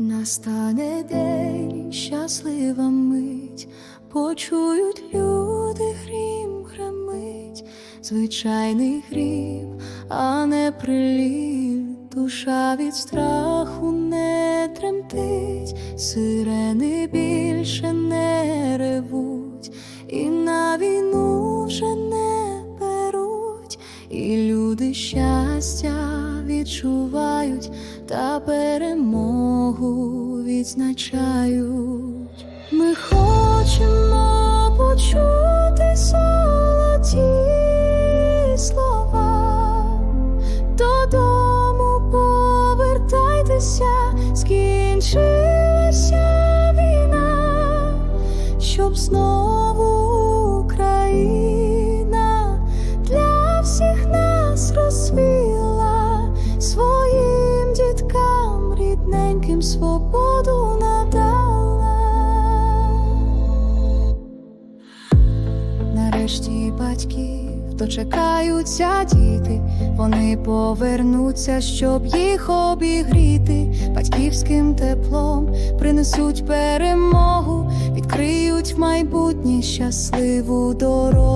Настане день, щаслива мить, почують люди грім гремить, звичайний грім, а не приліт, душа від страху не тремтить, сирени більше не ревуть, і на війну вже не беруть, і люди щастя відчувають та перемогу відзначають. Ми хочемо почути золоті слова. Додому повертайтеся, скінчилася війна, щоб знову свободу надала. Нарешті батьків дочекаються діти, вони повернуться, щоб їх обігріти, батьківським теплом принесуть перемогу, відкриють в майбутнє щасливу дорогу.